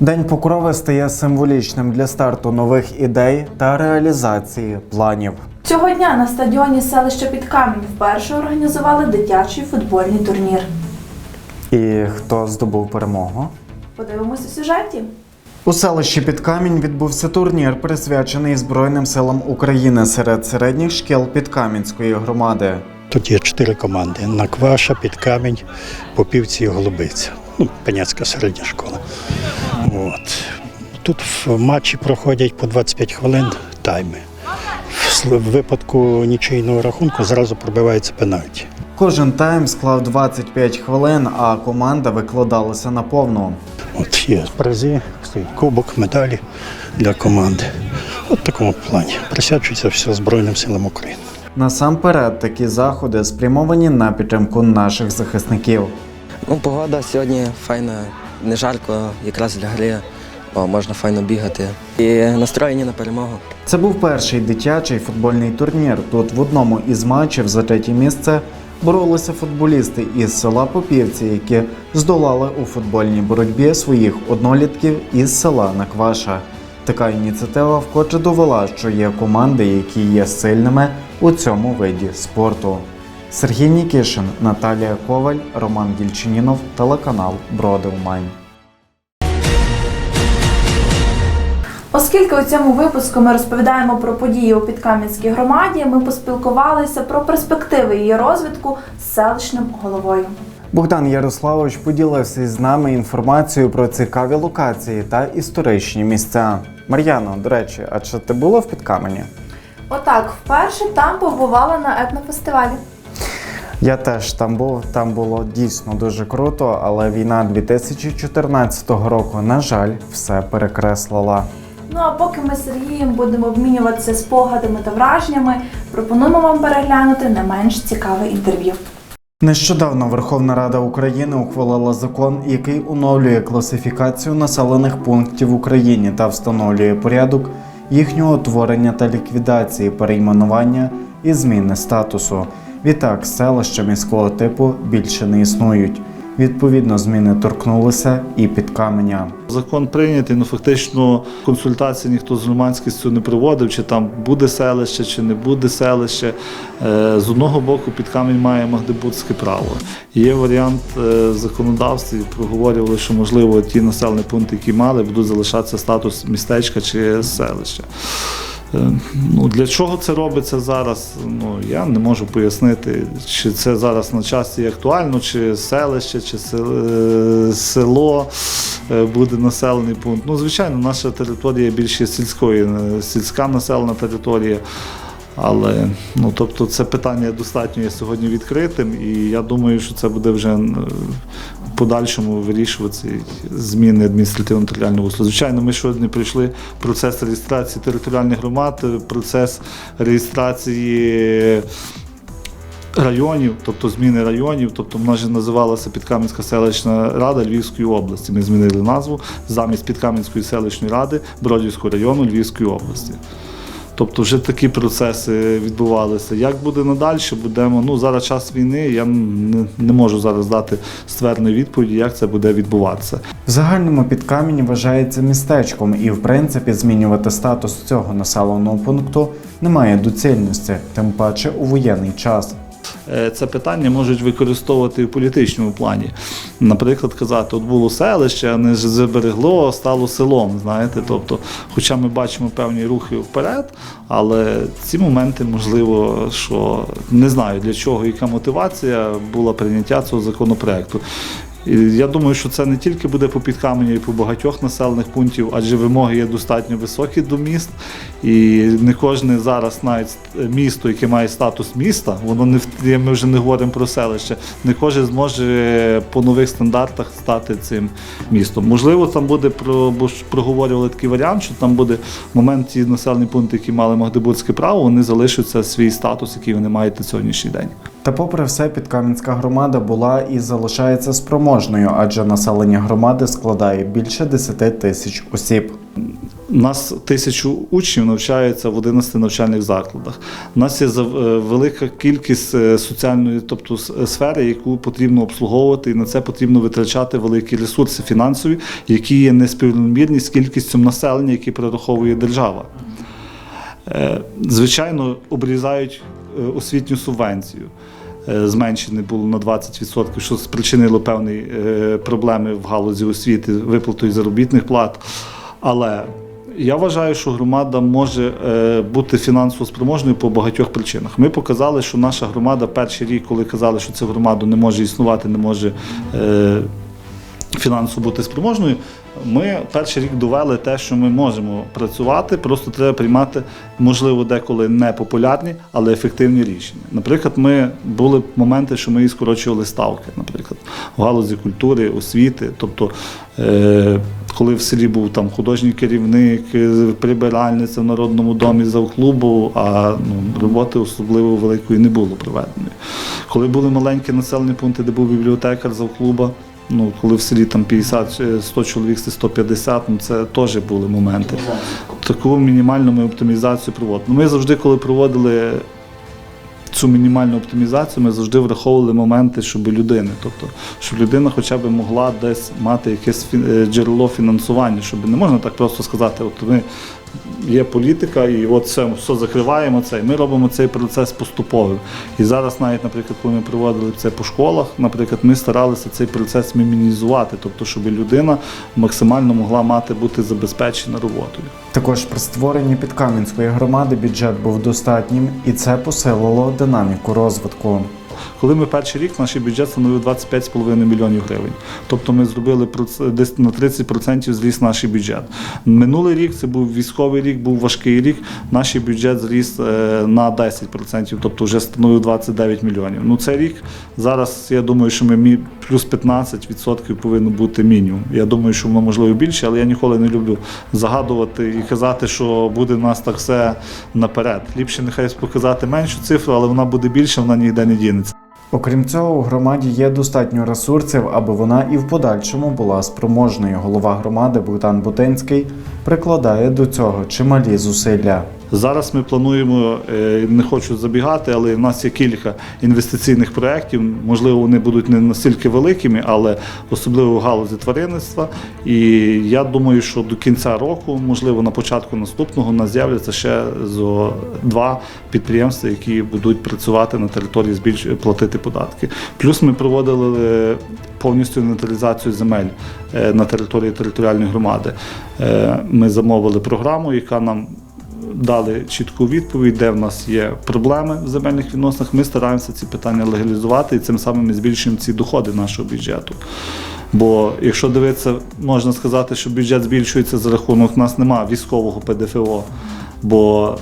День Покрови стає символічним для старту нових ідей та реалізації планів. Цього дня на стадіоні селища Підкамінь вперше організували дитячий футбольний турнір. І хто здобув перемогу? Подивимось у сюжеті. У селищі Підкамінь відбувся турнір, присвячений Збройним силам України серед середніх шкіл Підкам'янської громади. Тут є чотири команди: Накваша, Підкамінь, Попівці і Голубиця. Ну, Пеняцька середня школа. От. Тут в матчі проходять по 25 хвилин тайми. В випадку нічийного рахунку зразу пробивається пенальті. Кожен тайм склав 25 хвилин, а команда викладалася на повну. От є призи, стоїть кубок, медалі для команди. От в такому плані. Присвячується все Збройним силам України. Насамперед, такі заходи спрямовані на підтримку наших захисників. Ну, погода сьогодні файна, не жарко, якраз для гри, о, можна файно бігати. І настроєні на перемогу. Це був перший дитячий футбольний турнір. Тут в одному із матчів за третє місце боролися футболісти із села Попівці, які здолали у футбольній боротьбі своїх однолітків із села Накваша. Така ініціатива вкотре довела, що є команди, які є сильними у цьому виді спорту. Сергій Нікішин, Наталія Коваль, Роман Дільчинінов, телеканал Броди Умань. Оскільки у цьому випуску ми розповідаємо про події у Підкам'янській громаді, ми поспілкувалися про перспективи її розвитку з селищним головою. Богдан Ярославович поділився із нами інформацією про цікаві локації та історичні місця. Мар'яно, до речі, а чи ти була в Підкамені? Отак, вперше там побувала на етнофестивалі. Я теж там був, там було дійсно дуже круто, але війна 2014 року, на жаль, все перекреслила. Ну а поки ми з Сергієм будемо обмінюватися спогадами та враженнями, пропонуємо вам переглянути не менш цікаве інтерв'ю. Нещодавно Верховна Рада України ухвалила закон, який оновлює класифікацію населених пунктів в Україні та встановлює порядок їхнього утворення та ліквідації, перейменування і зміни статусу. Відтак, селища міського типу більше не існують. Відповідно, зміни торкнулися і під каменя. Закон прийнятий, ну фактично консультації ніхто з громадськістю не проводив, чи там буде селище, чи не буде селище. Е, З одного боку, під камінь має магдебурзьке право. Є варіант е, в законодавстві, проговорювали, що можливо ті населені пункти, які мали, будуть залишатися статус містечка чи селища. Е, Ну, для чого це робиться зараз? Ну я не можу пояснити, чи це зараз на часі актуально, чи селище, чи е, село е, буде населений пункт. Ну, звичайно, наша територія більше сільської, сільська населена територія. Але ну тобто це питання достатньо є сьогодні відкритим, і я думаю, що це буде вже подальшому вирішуватися зміни адміністративно-територіального устрою. Звичайно, ми сьогодні пройшли процес реєстрації територіальних громад, процес реєстрації. Районів, тобто зміни районів, тобто вона ж називалася Підкам'янська селищна рада Львівської області. Ми змінили назву замість Підкам'янської селищної ради Бродівського району Львівської області. Тобто вже такі процеси відбувалися. Як буде надалі, будемо. Ну зараз час війни. Я не, не можу зараз дати ствердної відповіді, як це буде відбуватися. В загальному підкамінь вважається містечком, і в принципі змінювати статус цього населеного пункту немає доцільності, тим паче у воєнний час. Е, Це питання можуть використовувати в політичному плані. Наприклад, казати, от було селище, а не заберегло, стало селом. Знаєте, тобто, хоча ми бачимо певні рухи вперед, але ці моменти можливо, що не знаю для чого, яка мотивація була прийняття цього законопроекту. І Я думаю, що це не тільки буде по підкаменю і по багатьох населених пунктів, адже вимоги є достатньо високі до міст, і не кожне зараз навіть місто, яке має статус міста, воно не ми вже не говоримо про селище. Не кожен зможе по нових стандартах стати цим містом. Можливо, там буде про бо ж проговорювали такий варіант, що там буде момент ті населені пункти, які мали Магдебурзьке право, вони залишаться свій статус, який вони мають на сьогоднішній день. Та попри все, підкам'янська громада була і залишається спроможною, адже населення громади складає більше 10 тисяч осіб. У нас тисячу учнів навчаються в 11 навчальних закладах. У нас є е, велика кількість е, соціальної, тобто сфери, яку потрібно обслуговувати, і на це потрібно витрачати великі ресурси фінансові, які є неспівмірні з кількістю населення, які прораховує держава. Е, Звичайно, обрізають освітню субвенцію. Е, Зменшене було на 20%, що спричинило певні е, проблеми в галузі освіти, виплатою заробітних плат. Але я вважаю, що громада може е, бути фінансово спроможною по багатьох причинах. Ми показали, що наша громада перший рік, коли казали, що ця громада не може існувати, не може фінансово бути спроможною, ми перший рік довели те, що ми можемо працювати, просто треба приймати, можливо, деколи непопулярні, але ефективні рішення. Наприклад, ми були моменти, що ми скорочували ставки, наприклад, в галузі культури, освіти. Тобто, е, коли в селі був там художній керівник, е, прибиральниця в народному домі завклубу, а ну, роботи особливо великої не було проведеної. Коли були маленькі населені пункти, де був бібліотекар завклуба, Ну, коли в селі там 50, е, 100 чоловік, це 150, ну це теж були моменти. Таку мінімальну ми оптимізацію проводимо. Ми завжди, коли проводили цю мінімальну оптимізацію, ми завжди враховували моменти, щоб людини, тобто, щоб людина хоча б могла десь мати якесь е, джерело фінансування, щоб не можна так просто сказати, от ми є політика, і от все, все закриваємо це. І ми робимо цей процес поступовим. І зараз, навіть, наприклад, коли ми проводили це по школах, наприклад, ми старалися цей процес мінімізувати, тобто, щоб людина максимально могла мати бути забезпечена роботою. Також при створенні Підкам'янської громади бюджет був достатнім, і це посилило динаміку розвитку. Коли ми перший рік, наш бюджет становив 25,5 мільйонів гривень. Тобто ми зробили десь на 30% зріс наш бюджет. Минулий рік це був військовий рік, був важкий рік. Наш бюджет зріс е, на 10%, тобто вже становив 29 мільйонів. Ну цей рік зараз я думаю, що ми плюс 15% повинно бути мінімум. Я думаю, що воно можливо більше, але я ніколи не люблю загадувати і казати, що буде в нас так все наперед. Ліпше нехай показати меншу цифру, але вона буде більше, вона ніде не дінеться. Окрім цього, у громаді є достатньо ресурсів, аби вона і в подальшому була спроможною. Голова громади Богдан Бутинський прикладає до цього чималі зусилля. Зараз ми плануємо, е, не хочу забігати, але в нас є кілька інвестиційних проєктів. Можливо, вони будуть не настільки великими, але особливо в галузі тваринництва. І я думаю, що до кінця року, можливо, на початку наступного, у нас з'являться ще зо два підприємства, які будуть працювати на території збільш платити податки. Плюс ми проводили е, повністю інвентаризацію земель е, на території територіальної громади. Ми замовили програму, яка нам дали чітку відповідь, де в нас є проблеми в земельних відносинах. Ми стараємося ці питання легалізувати і цим самим ми збільшуємо ці доходи нашого бюджету. Бо якщо дивитися, можна сказати, що бюджет збільшується за рахунок нас немає військового ПДФО. Бо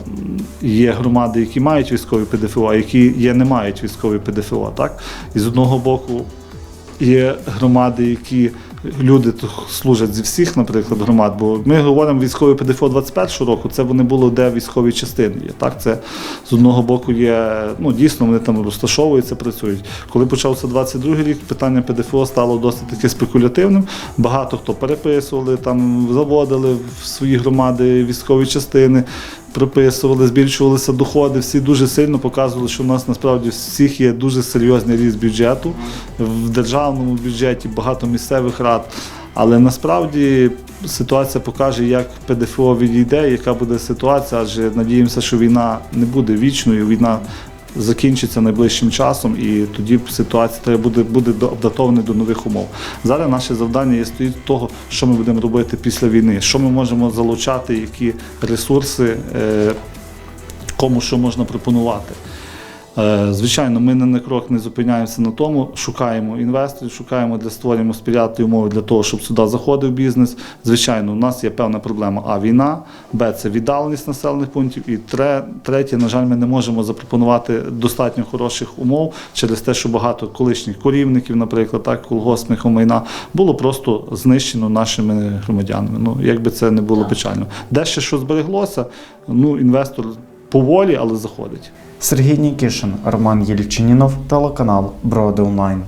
є громади, які мають військові ПДФО, а які є, не мають військові ПДФО. Так? І з одного боку є громади, які люди служать зі всіх, наприклад, громад. Бо ми говоримо військові ПДФО 21 року, це вони було де військові частини є. Так, це з одного боку є, ну дійсно вони там розташовуються, працюють. Коли почався 22 рік, питання ПДФО стало досить таки спекулятивним. Багато хто переписували, там заводили в свої громади військові частини. Приписували, збільшувалися доходи. Всі дуже сильно показували, що в нас насправді всіх є дуже серйозний ріст бюджету в державному бюджеті, багато місцевих рад. Але насправді ситуація покаже, як ПДФО відійде, яка буде ситуація, адже надіємося, що війна не буде вічною. Війна закінчиться найближчим часом, і тоді ситуація треба буде, буде адаптована до нових умов. Зараз наше завдання є стоїть того, що ми будемо робити після війни, що ми можемо залучати, які ресурси, е, кому що можна пропонувати. Е, Звичайно, ми не на крок не зупиняємося на тому, шукаємо інвесторів, шукаємо для створюємо сприятливі умови для того, щоб сюди заходив бізнес. Звичайно, у нас є певна проблема. А війна, Б це віддаленість населених пунктів. І тре- третє, на жаль, ми не можемо запропонувати достатньо хороших умов через те, що багато колишніх корівників, наприклад, так, колгоспних майна, було просто знищено нашими громадянами. Ну, якби це не було печально. Де ще що збереглося, ну інвестор поволі, але заходить. Сергій Нікішин, Роман Єльчинінов, телеканал Броди Онлайн.